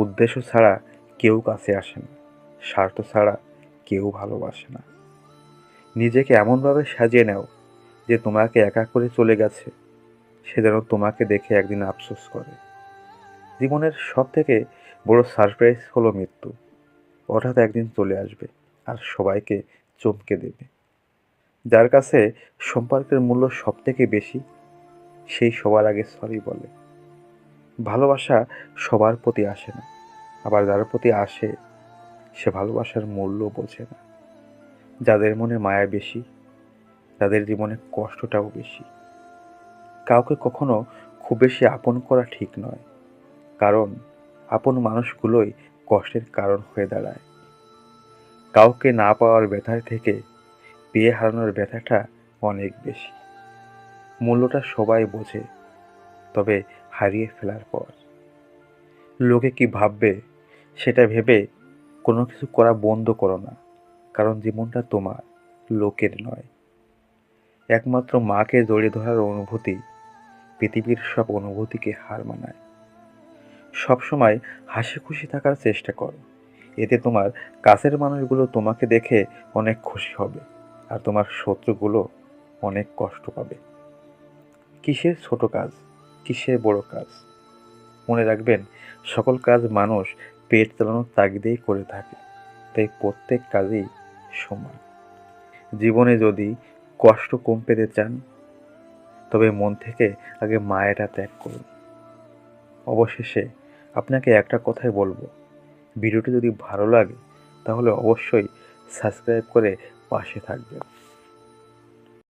উদ্দেশ্য ছাড়া কেউ কাছে আসে না, স্বার্থ ছাড়া কেউ ভালোবাসে না। নিজেকে এমনভাবে সাজিয়ে নাও যে তোমাকে একা করে চলে গেছে, সে যেন তোমাকে দেখে একদিন আফসোস করে। জীবনের সব থেকে বড় সারপ্রাইজ হলো মৃত্যু। হঠাৎ একদিন চলে আসবে আর সবাইকে চমকে দেবে। যার কাছে সম্পর্কের মূল্য সব থেকে বেশি, সেই সবার আগে সরি বলে। ভালোবাসা সবার প্রতি আসে না। আবার যার প্রতি আসে, সে ভালোবাসার মূল্য বোঝে না। যাদের মনে মায়া বেশি তাদের জীবনে কষ্টটাও বেশি। কাউকে কখনো খুব বেশি আপন করা ঠিক নয়, কারণ আপন মানুষগুলোই কষ্টের কারণ হয়ে দাঁড়ায়। কাউকে না পাওয়ার ব্যথার থেকে পেয়ে হারানোর ব্যথাটা অনেক বেশি। মূল্যটা সবাই বোঝে তবে হারিয়ে ফেলার পর। লোকে কি ভাববে সেটা ভেবে কোনো কিছু করা বন্ধ করো না, কারণ জীবনটা তোমার, লোকের নয়। একমাত্র মাকে জড়িয়ে ধরার অনুভূতি পৃথিবীর সব অনুভূতিকে হার মানায়। সবসময় হাসি খুশি থাকার চেষ্টা করো, এতে তোমার কাছের মানুষগুলো তোমাকে দেখে অনেক খুশি হবে আর তোমার শত্রুগুলো অনেক কষ্ট পাবে। কিসের ছোট কাজ? কিসের বড় কাজ? মনে রাখবেন, সকল কাজ মানুষ পেট চালানোর তাগিদেই করে থাকে, তাই প্রত্যেক কাজেই সমান। জীবনে যদি কষ্ট কম পেতে চান, তবে মন থেকে আগে মায়েরা ত্যাগ করুন। অবশেষে আপনাকে একটা কথাই বলব, ভিডিওটি যদি ভালো লাগে, তাহলে অবশ্যই সাবস্ক্রাইব করে পাশে থাকবেন।